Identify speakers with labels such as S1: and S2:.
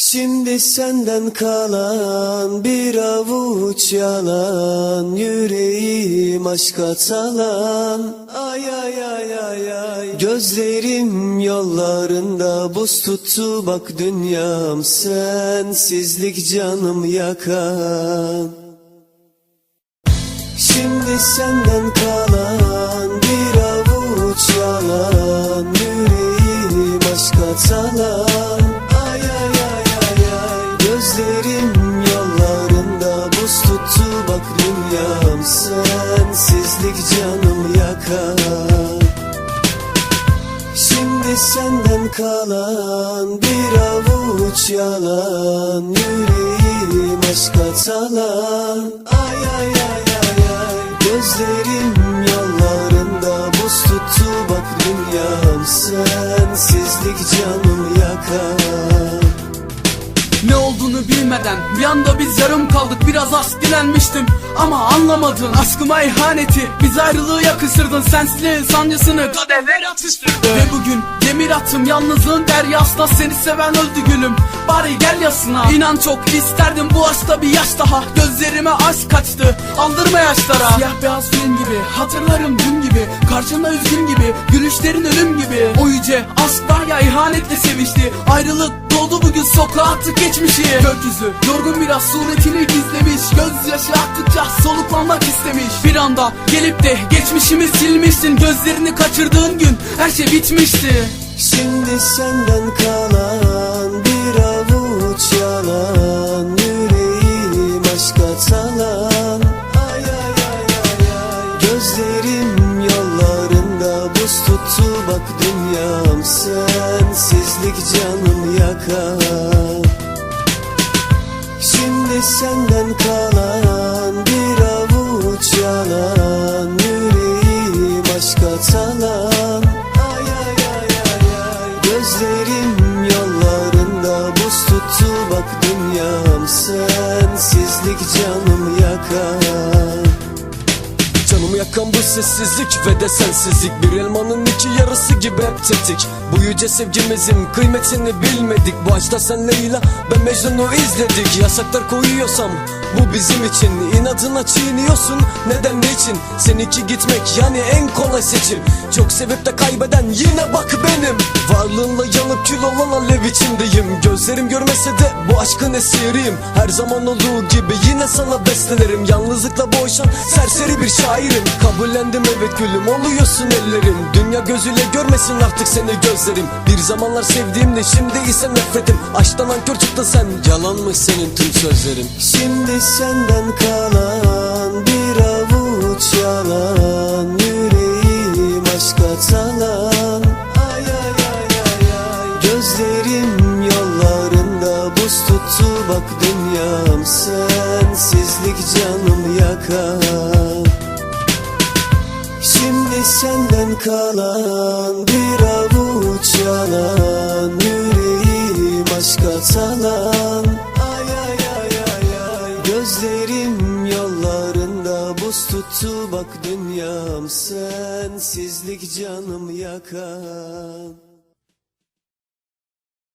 S1: Şimdi senden kalan bir avuç yalan Yüreğim aşka talan Ay ay ay ay ay. Gözlerim yollarında buz tuttu bak dünyam Sensizlik canım yakan. Şimdi senden kalan Gözlerim yollarında buz tuttu bak dünyam. Sensizlik canım yakan Şimdi senden kalan bir avuç yalan. Yüreğim aşka talan Ay ay ay ay ay. Gözlerim yollarında buz tuttu bak dünyam. Sensizlik canım yakan
S2: Ne olduğunu bilmeden bir anda biz yarım kaldık Biraz aşk dilenmiştim. Ama anlamadın Aşkıma ihaneti biz ayrılığı yakıştırdın Sensizliğin sancısını kadever atıştırdın. Ve bugün demir attım yalnızlığın deryasına Seni seven öldü gülüm. Bari gel yasına İnan çok isterdim bu aşkta bir yaş daha. Gözlerime aşk kaçtı aldırma yaşlara. Siyah beyaz film gibi hatırlarım dün gibi. Karşında üzgün gibi gülüşlerin ölüm gibi. O yüce aşk var ya ihanetle sevişti Ayrılık Bugün sokağa attık geçmişi Gökyüzü yorgun biraz suretini gizlemiş. Gözyaşı aktıkça soluklanmak istemiş. Bir anda gelip de geçmişimi silmişsin. Gözlerini kaçırdığın gün her şey bitmişti.
S1: Şimdi senden kalan Sensizlik canım yakan Şimdi senden kalan bir avuç yalan Yüreğim aşka talan. Ay ay ay ay ay. Gözlerim yollarında buz tuttu bak dünyam Sensizlik canım Canımı yakan bu sessizlik ve de sensizlik. Bir elmanın iki yarısı gibi hep tetik. Bu yüce sevgimizin kıymetini bilmedik. Bu aşkta sen Leyla ben Mecnun'u izledik. Yasaklar koyuyorsam bu bizim için. İnadına çiğniyorsun. Neden niçin? Seninki gitmek yani en kolay seçim. Çok sevip de kaybeden yine bak benim. Varlığınla yanıp kül olan alev içindeyim. Gözlerim görmese de bu aşkın esiriyim. Her zaman olduğu gibi yine sana beslenerim Yalnızlıkla boğuşan serseri bir şairim Kabullendim evet gülüm oluyorsun ellerim Dünya gözüyle görmesin artık seni gözlerim. Bir zamanlar sevdiğimde şimdi ise nefretim. Aşktan nankör çıktın sen yalanmış senin tüm sözlerin? Şimdi senden kalan bir avuç yalan Yüreğim aşka talan Ay ay ay ay ay. Gözlerim yollarında buz tuttu bak dünyam Sensizlik canım yakan Senden kalan bir avuç yalan Yüreğim aşka talan Ay ay ay ay ay. Gözlerim yollarında buz tuttu bak dünyam Sensizlik canım yakan